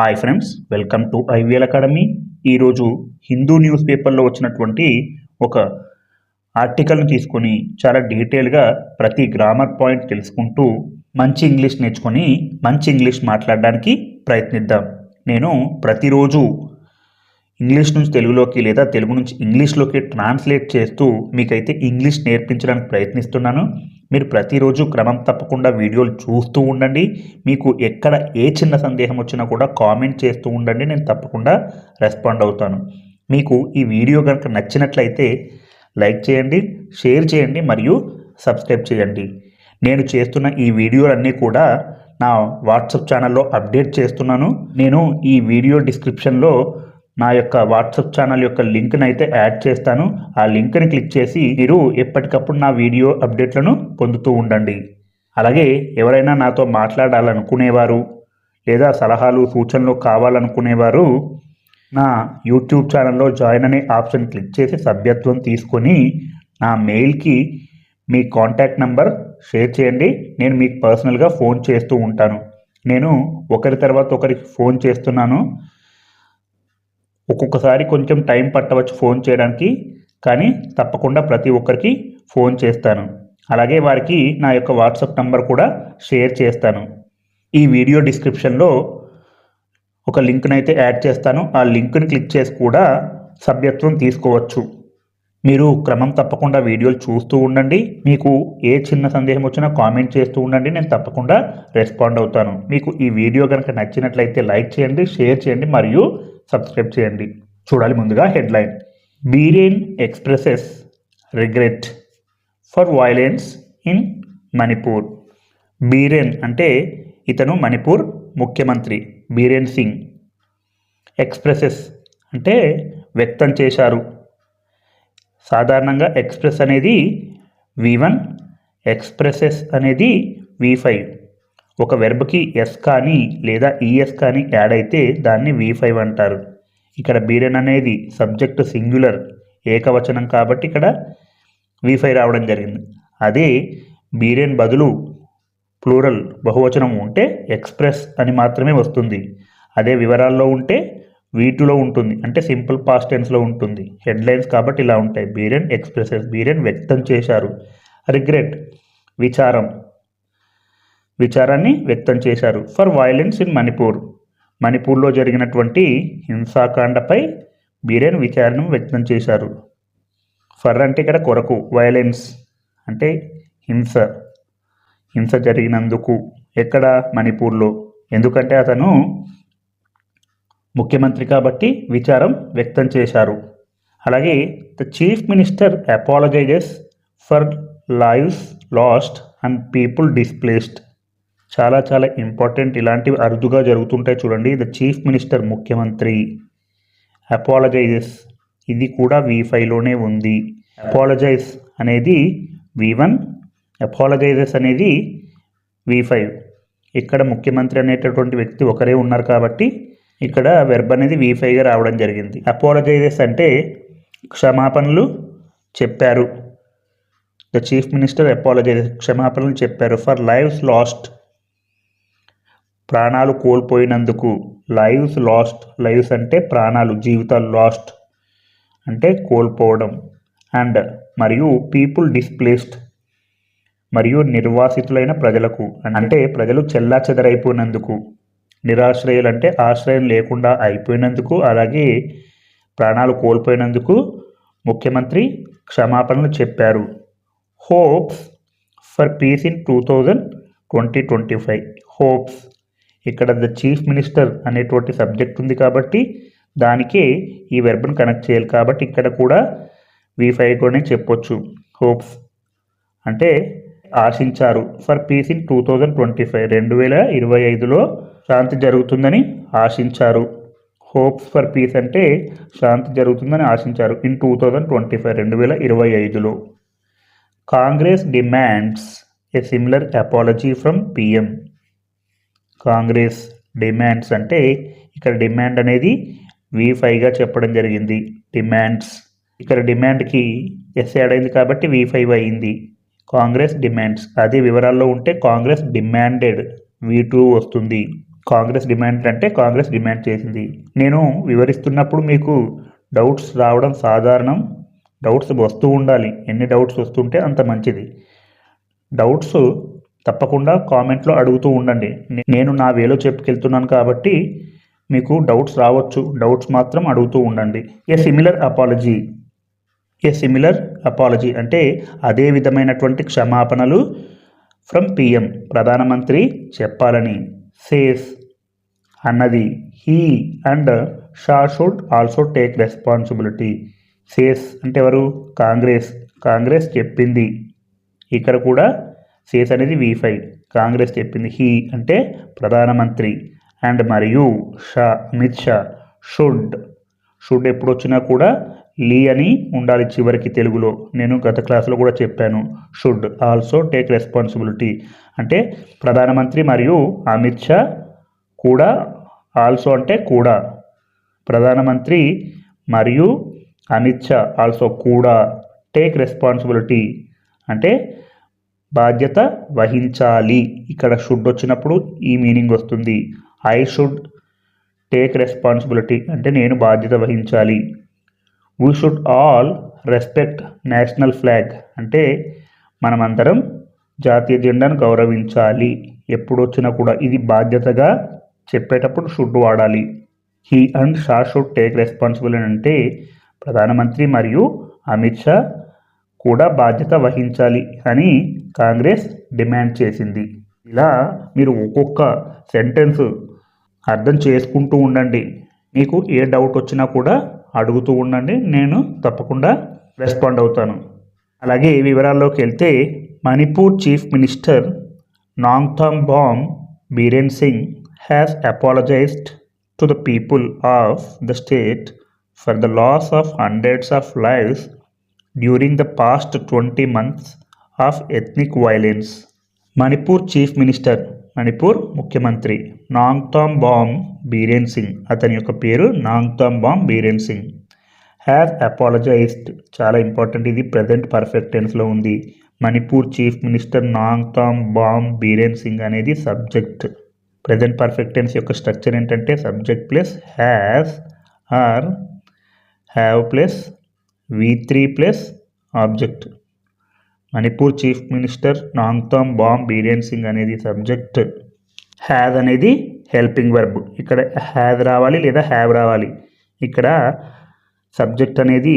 Hi friends welcome to IVL academy ఈరోజు Hindu news పేపర్లో వచ్చినటువంటి ఒక ఆర్టికల్ని తీసుకొని చాలా డీటెయిల్గా ప్రతి గ్రామర్ పాయింట్ తెలుసుకుంటూ మంచి ఇంగ్లీష్ నేర్చుకొని మంచి ఇంగ్లీష్ మాట్లాడడానికి ప్రయత్నిద్దాం. నేను ప్రతిరోజు ఇంగ్లీష్ నుంచి తెలుగులోకి లేదా తెలుగు నుంచి ఇంగ్లీష్లోకి ట్రాన్స్లేట్ చేస్తూ మీకైతే ఇంగ్లీష్ నేర్పించడానికి ప్రయత్నిస్తున్నాను. మీరు ప్రతిరోజు క్రమం తప్పకుండా వీడియోలు చూస్తూ ఉండండి. మీకు ఎక్కడ ఏ చిన్న సందేహం వచ్చినా కూడా కామెంట్ చేస్తూ ఉండండి. నేను తప్పకుండా రెస్పాండ్ అవుతాను. మీకు ఈ వీడియో కనుక నచ్చినట్లయితే లైక్ చేయండి షేర్ చేయండి మరియు సబ్స్క్రైబ్ చేయండి. నేను చేస్తున్న ఈ వీడియోలన్నీ కూడా నా వాట్సాప్ ఛానల్లో అప్డేట్ చేస్తున్నాను. నేను ఈ వీడియో డిస్క్రిప్షన్లో నా యొక్క వాట్సాప్ ఛానల్ యొక్క లింక్ని అయితే యాడ్ చేస్తాను. ఆ లింక్ని క్లిక్ చేసి మీరు ఎప్పటికప్పుడు నా వీడియో అప్డేట్లను పొందుతూ ఉండండి. అలాగే ఎవరైనా నాతో మాట్లాడాలనుకునేవారు లేదా సలహాలు సూచనలు కావాలనుకునేవారు నా యూట్యూబ్ ఛానల్లో జాయిన్ అనే ఆప్షన్ క్లిక్ చేసి సభ్యత్వం తీసుకొని నా మెయిల్కి మీ కాంటాక్ట్ నంబర్ షేర్ చేయండి. నేను మీకు పర్సనల్గా ఫోన్ చేస్తూ ఉంటాను. నేను ఒకరి తర్వాత ఒకరికి ఫోన్ చేస్తున్నాను. ఒక్కొక్కసారి కొంచెం టైం పట్టవచ్చు ఫోన్ చేయడానికి కానీ తప్పకుండా ప్రతి ఒక్కరికి ఫోన్ చేస్తాను. అలాగే వారికి నా యొక్క వాట్సాప్ నంబర్ కూడా షేర్ చేస్తాను. ఈ వీడియో డిస్క్రిప్షన్లో ఒక లింక్నైతే అయితే యాడ్ చేస్తాను. ఆ లింక్ని క్లిక్ చేసి కూడా సభ్యత్వం తీసుకోవచ్చు. మీరు క్రమం తప్పకుండా వీడియోలు చూస్తూ ఉండండి. మీకు ఏ చిన్న సందేహం వచ్చినా కామెంట్ చేస్తూ ఉండండి. నేను తప్పకుండా రెస్పాండ్ అవుతాను. మీకు ఈ వీడియో కనుక నచ్చినట్లయితే లైక్ చేయండి షేర్ చేయండి మరియు సబ్స్క్రైబ్ చేయండి. చూడాలి ముందుగా headline. Biren expresses regret for violence in Manipur. Biren అంటే ఇతను మణిపూర్ ముఖ్యమంత్రి బీరేన్ సింగ్. ఎక్స్ప్రెసెస్ అంటే వ్యక్తం చేశారు. సాధారణంగా ఎక్స్ప్రెస్ అనేది వి వన్ ఎక్స్ప్రెసెస్ అనేది వి ఫైవ్. ఒక వెర్బ్కి ఎస్ కానీ లేదా ఈఎస్ కానీ యాడ్ అయితే దాన్ని వి ఫైవ్ అంటారు. ఇక్కడ బీరెన్ అనేది సబ్జెక్ట్ సింగులర్ ఏకవచనం కాబట్టి ఇక్కడ వీఫై రావడం జరిగింది. అదే బీరెన్ బదులు ప్లూరల్ బహువచనం ఉంటే ఎక్స్ప్రెస్ అని మాత్రమే వస్తుంది. అదే వివరాల్లో ఉంటే వీటిలో ఉంటుంది. అంటే సింపుల్ పాస్ట్ టెన్స్లో ఉంటుంది. హెడ్లైన్స్ కాబట్టి ఇలా ఉంటాయి. బీరెన్ ఎక్స్ప్రెసెస్ బీరెన్ వ్యక్తం చేశారు. రిగ్రెట్ విచారం విచారాన్ని వ్యక్తం చేశారు. For violence in Manipur. మణిపూర్లో జరిగినటువంటి హింసాకాండపై బీరేన్ విచారణ వ్యక్తం చేశారు. ఫర్ అంటే ఇక్కడ కొరకు వైలెన్స్ అంటే హింస. హింస జరిగినందుకు ఎక్కడ? మణిపూర్లో. ఎందుకంటే అతను ముఖ్యమంత్రి కాబట్టి విచారం వ్యక్తం చేశారు. అలాగే the chief minister apologizes for lives lost and people displaced చాలా చాలా ఇంపార్టెంట్ ఇలాంటివి అరుదుగా జరుగుతుంటాయి చూడండి. ద చీఫ్ మినిస్టర్ ముఖ్యమంత్రి అపాలజైజెస్ ఇది కూడా వి ఫైవ్లోనే ఉంది. అపాలజైజ్ అనేది వి వన్ అపాలజైజెస్ అనేది వి ఫైవ్ ఇక్కడ ముఖ్యమంత్రి అనేటటువంటి వ్యక్తి ఒకరే ఉన్నారు కాబట్టి ఇక్కడ వెర్బ్ అనేది వి ఫైవ్గా రావడం జరిగింది. అపాలజైజెస్ అంటే క్షమాపణలు చెప్పారు. ద చీఫ్ మినిస్టర్ అపాలజైజెస్ క్షమాపణలు చెప్పారు. ఫర్ లైవ్స్ లాస్ట్ ప్రాణాలు కోల్పోయినందుకు లైవ్స్ లాస్ట్ లైవ్స్ అంటే ప్రాణాలు జీవితాలు లాస్ట్ అంటే కోల్పోవడం. అండ్ మరియు పీపుల్ డిస్ప్లేస్డ్ మరియు నిర్వాసితులైన ప్రజలకు అంటే ప్రజలు చెల్లా చెదరైపోయినందుకు నిరాశ్రయులు అంటే ఆశ్రయం లేకుండా అయిపోయినందుకు అలాగే ప్రాణాలు కోల్పోయినందుకు ముఖ్యమంత్రి క్షమాపణలు చెప్పారు. Hopes for peace in two thousand twenty twenty five. Hopes ఇక్కడ ద చీఫ్ మినిస్టర్ అనేటువంటి సబ్జెక్ట్ ఉంది కాబట్టి దానికే ఈ వెర్బ్ను కనెక్ట్ చేయాలి కాబట్టి ఇక్కడ కూడా వి ఫైవ్ కూడా చెప్పొచ్చు. హోప్స్ అంటే ఆశించారు. For peace in two thousand twenty five రెండు వేల ఇరవై ఐదులో శాంతి జరుగుతుందని ఆశించారు. హోప్స్ ఫర్ పీస్ అంటే శాంతి జరుగుతుందని ఆశించారు in two thousand twenty five రెండు వేల ఇరవై ఐదులో. Congress demands a similar apology from PM Congress demands అంటే ఇక్కడ డిమాండ్ అనేది వి ఫైవ్గా చెప్పడం జరిగింది. డిమాండ్స్. ఇక్కడ డిమాండ్కి ఎస్ యాడ్ అయింది కాబట్టి వి ఫైవ్ అయింది. కాంగ్రెస్ డిమాండ్స్. అదే వివరాల్లో ఉంటే కాంగ్రెస్ డిమాండెడ్ వి టూ వస్తుంది. కాంగ్రెస్ డిమాండ్ అంటే కాంగ్రెస్ డిమాండ్ చేసింది. నేను వివరిస్తున్నప్పుడు మీకు డౌట్స్ రావడం సాధారణం. డౌట్స్ వస్తూ ఉండాలి. ఎన్ని డౌట్స్ వస్తుంటే అంత మంచిది. డౌట్స్ తప్పకుండా కామెంట్లో అడుగుతూ ఉండండి. నేను నా వేలో చెప్పుకెళ్తున్నాను కాబట్టి మీకు డౌట్స్ రావచ్చు. డౌట్స్ మాత్రం అడుగుతూ ఉండండి. A similar apology? A similar apology అంటే అదే విధమైనటువంటి క్షమాపణలు ఫ్రమ్ పిఎం ప్రధానమంత్రి చెప్పాలని. సేస్ అన్నది he and Shah should also take responsibility. Says అంటే ఎవరు? కాంగ్రెస్. కాంగ్రెస్ చెప్పింది. ఇక్కడ కూడా సేస్ అనేది వి ఫైవ్ కాంగ్రెస్ చెప్పింది హీ అంటే ప్రధానమంత్రి. అండ్ మరియు షా అమిత్ షా షుడ్. షుడ్ ఎప్పుడు వచ్చినా కూడా లీ అని ఉండాలి చివరికి తెలుగులో. నేను గత క్లాస్లో కూడా చెప్పాను. షుడ్ ఆల్సో టేక్ రెస్పాన్సిబిలిటీ అంటే ప్రధానమంత్రి మరియు అమిత్ షా కూడా ఆల్సో అంటే కూడా. ప్రధానమంత్రి మరియు అమిత్ షా ఆల్సో కూడా టేక్ రెస్పాన్సిబిలిటీ అంటే బాధ్యత వహించాలి. ఇక్కడ షుడ్ వచ్చినప్పుడు ఈ మీనింగ్ వస్తుంది. ఐ షుడ్ టేక్ రెస్పాన్సిబిలిటీ అంటే నేను బాధ్యత వహించాలి. We should all respect national flag అంటే మనమందరం జాతీయ జెండాను గౌరవించాలి. ఎప్పుడు వచ్చినా కూడా ఇది బాధ్యతగా చెప్పేటప్పుడు షుడ్ వాడాలి. He and Shah should take responsibility అంటే ప్రధానమంత్రి మరియు అమిత్ షా కూడా బాధ్యత వహించాలి అని కాంగ్రెస్ డిమాండ్ చేసింది. ఇలా మీరు ఒక్కొక్క సెంటెన్స్ అర్థం చేసుకుంటూ ఉండండి. మీకు ఏ డౌట్ వచ్చినా కూడా అడుగుతూ ఉండండి. నేను తప్పకుండా రెస్పాండ్ అవుతాను. అలాగే వివరాల్లోకి వెళ్తే Manipur chief minister Nongthombam Biren Singh has apologised to the people of the state for the loss of hundreds of lives during the past twenty months of ethnic violence Manipur chief minister Manipur ముఖ్యమంత్రి Nongthombam Biren Singh అతని యొక్క పేరు Nongthombam Biren Singh has apologised చాలా important ఇది present perfect టెన్స్లో ఉంది Manipur chief minister Nongthombam Biren Singh అనేది subject present perfect tense యొక్క స్ట్రక్చర్ ఏంటంటే subject plus has or have plus V three plus object Manipur chief minister Nongthombam Biren Singh అనేది సబ్జెక్ట్ హ్యాజ్ అనేది helping verb ఇక్కడ has రావాలి లేదా హ్యావ్ రావాలి. ఇక్కడ సబ్జెక్ట్ అనేది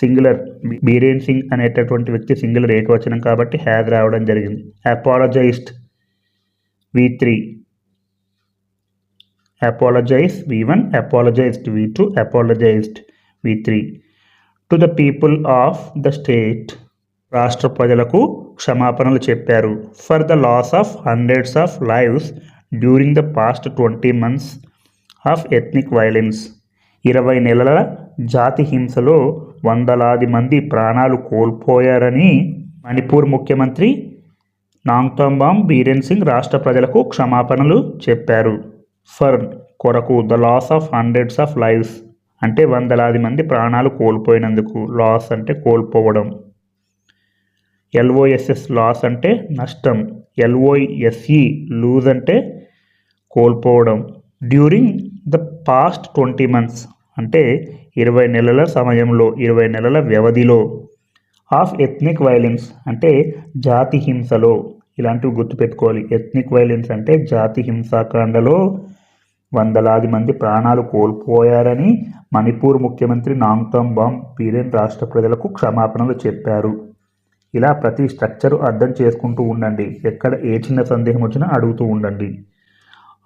సింగులర్ బీరేన్ సింగ్ అనేటటువంటి వ్యక్తి సింగులర్ ఏకవచనం కాబట్టి హ్యాజ్ రావడం జరిగింది. Apologised V three apologise V one apologised V two apologised V three to the people of the state రాష్ట్ర ప్రజలకు క్షమాపణలు చెప్పారు. For the loss of hundreds of lives during the past twenty months of ethnic violence ఇరవై నెలల జాతి హింసలో వందలాది మంది ప్రాణాలు కోల్పోయారని మణిపూర్ ముఖ్యమంత్రి నాంగ్తాంబామ్ బీరేన్ సింగ్ రాష్ట్ర ప్రజలకు క్షమాపణలు చెప్పారు. ఫర్ కొరకు the loss of hundreds of lives అంటే వందలాది మంది ప్రాణాలు కోల్పోయినందుకు లాస్ అంటే కోల్పోవడం. ఎల్ఓఎస్ఎస్ లాస్ అంటే నష్టం. L O S E lose అంటే కోల్పోవడం. During the past twenty months అంటే ఇరవై నెలల సమయంలో ఇరవై నెలల వ్యవధిలో. ఆఫ్ ఎథ్నిక్ వైలెన్స్ అంటే జాతి హింసలో. ఇలాంటివి గుర్తుపెట్టుకోవాలి. ఎథ్నిక్ వైలెన్స్ అంటే జాతి హింసాకాండలో వందలాది మంది ప్రాణాలు కోల్పోయారని మణిపూర్ ముఖ్యమంత్రి నాంగ్తాంబామ్ పీరెన్ రాష్ట్ర ప్రజలకు క్షమాపణలు చెప్పారు. ఇలా ప్రతి స్ట్రక్చర్ అర్థం చేసుకుంటూ ఉండండి. ఎక్కడ ఏ చిన్న సందేహం వచ్చినా అడుగుతూ ఉండండి.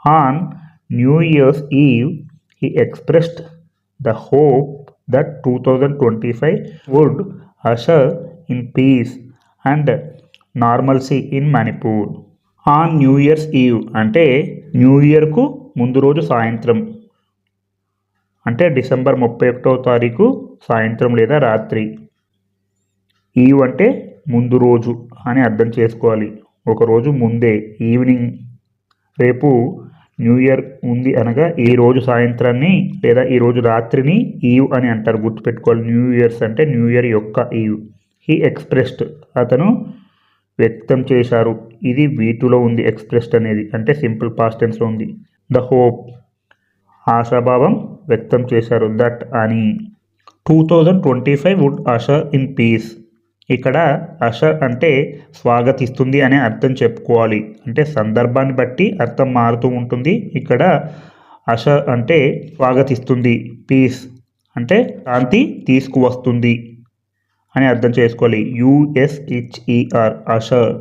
On new year's eve he expressed the hope that two thousand twenty five would usher in peace and normalcy in Manipur. On new year's eve అంటే న్యూ ఇయర్కు ముందు రోజు సాయంత్రం. అంటే డిసెంబర్ ముప్పై ఒకటో తారీఖు సాయంత్రం లేదా రాత్రి. ఈవ్ అంటే ముందు రోజు అని అర్థం చేసుకోవాలి. ఒకరోజు ముందే ఈవినింగ్. రేపు న్యూ ఇయర్ ఉంది అనగా ఈ రోజు సాయంత్రాన్ని లేదా ఈ రోజు రాత్రిని ఈవ్ అని అంటారు. గుర్తుపెట్టుకోవాలి. న్యూ ఇయర్స్ అంటే న్యూ ఇయర్ యొక్క ఈవ్. He expressed. అతను వ్యక్తం చేశారు. ఇది వీటిలో ఉంది. ఎక్స్ప్రెస్డ్ అనేది. అంటే సింపుల్ పాస్ట్ టెన్స్లో ఉంది. ద హోప్ ఆశాభావం వ్యక్తం చేశారు. దట్ అని. Two thousand twenty five would usher in peace ఇక్కడ అషర్ అంటే స్వాగతిస్తుంది అనే అర్థం చెప్పుకోవాలి. అంటే సందర్భాన్ని బట్టి అర్థం మారుతూ ఉంటుంది. ఇక్కడ అషర్ అంటే స్వాగతిస్తుంది. పీస్ అంటే శాంతి తీసుకువస్తుంది అని అర్థం చేసుకోవాలి. యుఎస్హెచ్ఈఆర్ అషర్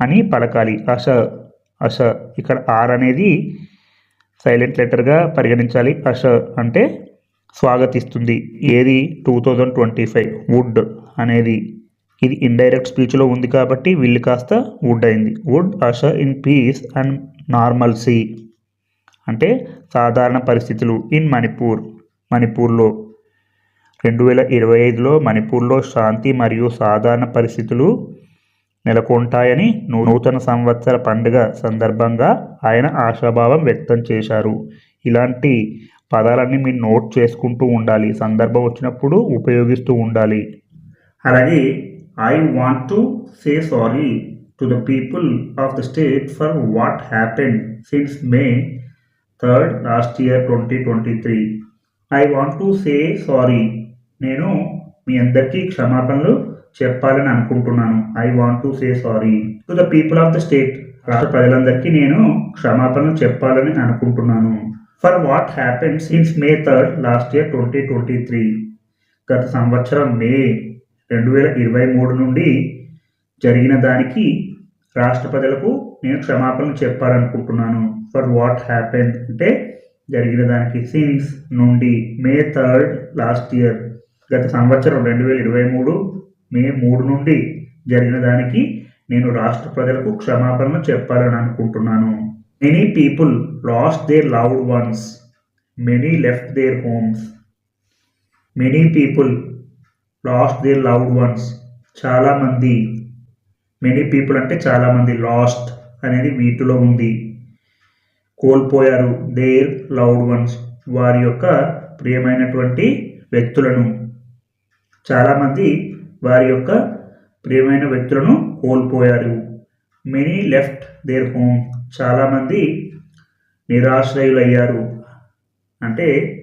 అని పలకాలి. అషర్ అష ఇక్కడ ఆర్ అనేది సైలెంట్ లెటర్గా పరిగణించాలి. అష అంటే స్వాగతిస్తుంది. ఏది? Two thousand twenty five would అనేది ఇది ఇండైరెక్ట్ స్పీచ్లో ఉంది కాబట్టి వీళ్ళు కాస్త వుడ్ అయింది. Would usher in peace and normalcy అంటే సాధారణ పరిస్థితులు ఇన్ మణిపూర్ మణిపూర్లో రెండు వేల ఇరవై ఐదులో మణిపూర్లో శాంతి మరియు సాధారణ పరిస్థితులు నెలకొంటాయని నూతన సంవత్సర పండుగ సందర్భంగా ఆయన ఆశాభావం వ్యక్తం చేశారు. ఇలాంటి పదాలన్నీ మీరు నోట్ చేసుకుంటూ ఉండాలి. సందర్భం వచ్చినప్పుడు ఉపయోగిస్తూ ఉండాలి. అలాగే I want to say sorry to the people of the state for what happen since May third last year twenty twenty three I want to say sorry నేను మీ అందరికీ క్షమాపణలు చెప్పాలని అనుకుంటున్నాను. I want to say sorry to the people of the state రాష్ట్ర ప్రజలందరికీ నేను క్షమాపణలు చెప్పాలని అనుకుంటున్నాను. For what happen since May third last year twenty twenty three గత సంవత్సరం మే రెండు వేల ఇరవై మూడు నుండి జరిగిన దానికి రాష్ట్ర ప్రజలకు నేను క్షమాపణలు చెప్పాలనుకుంటున్నాను. ఫర్ వాట్ హ్యాపెన్ అంటే జరిగిన దానికి సిన్స్ నుండి మే థర్డ్ లాస్ట్ ఇయర్ గత సంవత్సరం రెండు వేల ఇరవై మూడు మే మూడు నుండి జరిగిన దానికి నేను రాష్ట్ర ప్రజలకు క్షమాపణ చెప్పాలని అనుకుంటున్నాను. Many people lost their loved ones many left their homes many people lost their loved ones చాలామంది మెనీ పీపుల్ అంటే చాలామంది లాస్ట్ అనేది వీటిలో ఉంది. కోల్పోయారు దేర్ లవ్డ్ వన్స్ వారి యొక్క ప్రియమైనటువంటి వ్యక్తులను. చాలామంది వారి యొక్క ప్రియమైన వ్యక్తులను కోల్పోయారు. మెనీ లెఫ్ట్ దేర్ హోమ్ చాలామంది నిరాశ్రయులయ్యారు. అంటే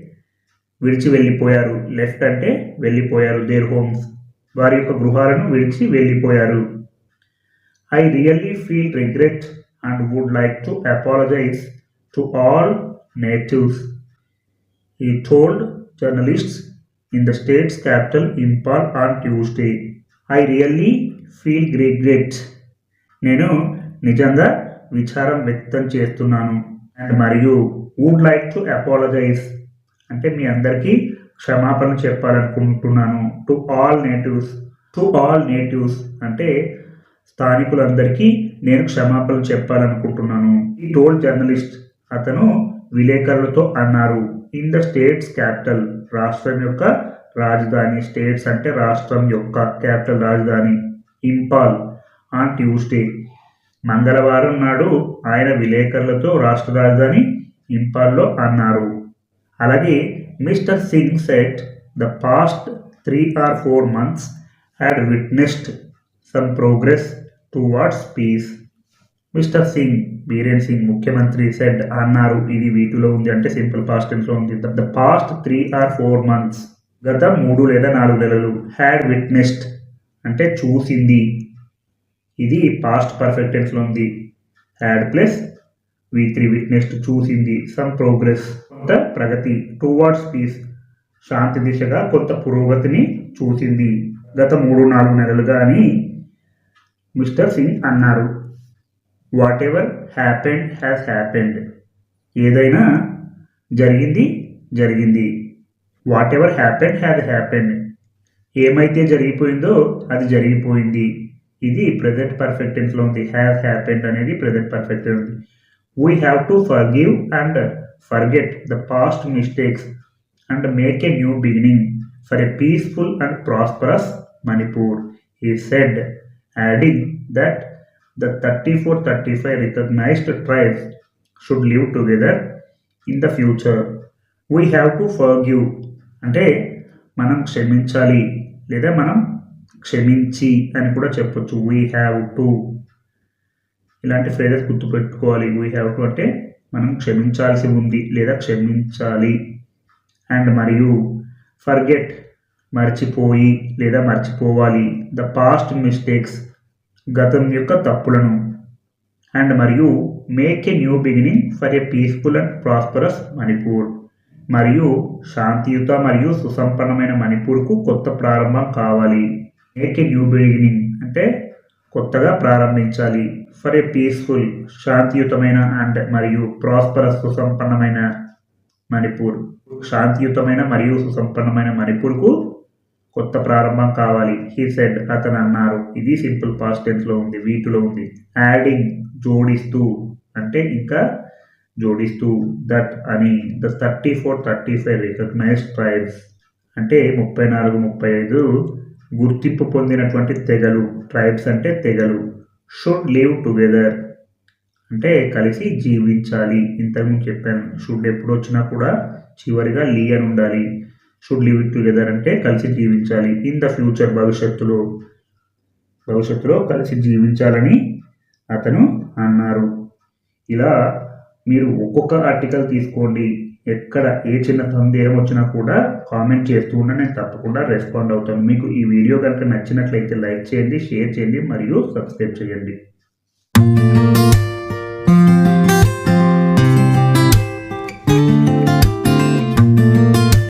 విడిచి వెళ్ళిపోయారు. లెఫ్ట్ అంటే వెళ్ళిపోయారు. దేర్ హోమ్స్ వారి యొక్క గృహాలను విడిచి వెళ్ళిపోయారు. I really feel regret and would like to apologise to all natives he told journalists in the state's capital on on I I really feel great. నేను నిజంగా విచారం వ్యక్తం చేస్తున్నాను. అండ్ మరియు వుడ్ లైక్ టు అపాలజైజ్ అంటే మీ అందరికీ క్షమాపణ చెప్పాలనుకుంటున్నాను. To all natives to all natives అంటే స్థానికులందరికీ నేను క్షమాపణ చెప్పాలనుకుంటున్నాను. ఈ టోల్ జర్నలిస్ట్ అతను విలేకరులతో అన్నారు. ఇన్ ద స్టేట్స్ క్యాపిటల్ రాష్ట్రం యొక్క రాజధాని స్టేట్స్ అంటే రాష్ట్రం యొక్క క్యాపిటల్ రాజధాని ఇంపాల్ ఆన్ ట్యూస్డే మంగళవారం నాడు ఆయన విలేకరులతో రాష్ట్ర రాజధాని ఇంపాల్లో అన్నారు. అలాగే Mr Singh said the past three or four months had witnessed some progress towards peace Mr Singh Biren Singh ముఖ్యమంత్రి సెడ్ అన్నారు. ఇది వీటిలో ఉంది అంటే సింపుల్ పాస్ట్ టెన్స్లో ఉంది. The past three or four months గత మూడు లేదా నాలుగు నెలలు హ్యాడ్ విట్నెస్డ్ అంటే చూసింది. ఇది పాస్ట్ పర్ఫెక్ట్ టెన్స్లో ఉంది. Had plus V three witnessed చూసింది. సమ్ ప్రోగ్రెస్ కొంత ప్రగతి టువార్డ్స్ పీస్ శాంతి దిశగా కొంత పురోగతిని చూసింది. గత మూడు నాలుగు నెలలుగా అని మిస్టర్ సింగ్ అన్నారు. Whatever happened has happened ఏదైనా జరిగింది జరిగింది. Whatever happened has happened ఏమైతే జరిగిపోయిందో అది జరిగిపోయింది. ఇది ప్రజెంట్ పర్ఫెక్ట్ టెన్స్లో ఉంది. హ్యాస్ హ్యాపెండ్ అనేది ప్రజెంట్ పర్ఫెక్ట్ ఉంది. We have to forgive and forget the past mistakes and make a new beginning for a peaceful and prosperous Manipur he said adding that the 34-35 recognized tribes should live together in the future. We have to forgive. అంటే మనం క్షమించాలి లేదా మనం క్షమించి అని కూడా చెప్పొచ్చు. We have to ఇలాంటి ఫ్రేజెస్ గుర్తుపెట్టుకోవాలి. వీ హ్యావ్ టు అంటే మనం క్షమించాల్సి ఉంది లేదా క్షమించాలి. అండ్ మరియు ఫర్గెట్ మర్చిపోయి లేదా మర్చిపోవాలి. ద పాస్ట్ మిస్టేక్స్ గతం యొక్క తప్పులను. అండ్ మరియు make a new beginning for a peaceful and prosperous Manipur మరియు శాంతియుత మరియు సుసంపన్నమైన మణిపూర్కు కొత్త ప్రారంభం కావాలి. మేక్ ఏ న్యూ బిగినింగ్ అంటే కొత్తగా ప్రారంభించాలి. ఫర్ ఏ పీస్ఫుల్ శాంతియుతమైన అండ్ మరియు ప్రాస్పరస్ సుసంపన్నమైన మణిపూర్. శాంతియుతమైన మరియు సుసంపన్నమైన మణిపూర్కు కొత్త ప్రారంభం కావాలి హీ సెడ్ అతను అన్నారు. ఇది సింపుల్ పాస్ట్ టెన్స్లో ఉంది వీటిలో ఉంది. యాడింగ్ జోడిస్తూ అంటే ఇంకా జోడిస్తూ దట్ అని. The thirty four thirty five recognise tribes అంటే ముప్పై నాలుగు ముప్పై ఐదు గుర్తింపు పొందినటువంటి తెగలు. ట్రైబ్స్ అంటే తెగలు. షుడ్ లివ్ టుగెదర్ అంటే కలిసి జీవించాలి. ఇంతకుముందు చెప్పాను షుడ్ ఎప్పుడు వచ్చినా కూడా చివరిగా లీ అని ఉండాలి. షుడ్ లివ్ టుగెదర్ అంటే కలిసి జీవించాలి. ఇన్ ద ఫ్యూచర్ భవిష్యత్తులో భవిష్యత్తులో కలిసి జీవించాలని అతను అన్నారు. ఇలా మీరు ఒక్కొక్క ఆర్టికల్ తీసుకోండి. ఎక్కడ ఏ చిన్న సందేహం వచ్చినా కూడా కామెంట్ చేస్తూ ఉంటే నేను తప్పకుండా రెస్పాండ్ అవుతాను. మీకు ఈ వీడియో కనుక నచ్చినట్లయితే లైక్ చేయండి షేర్ చేయండి మరియు సబ్స్క్రైబ్ చేయండి.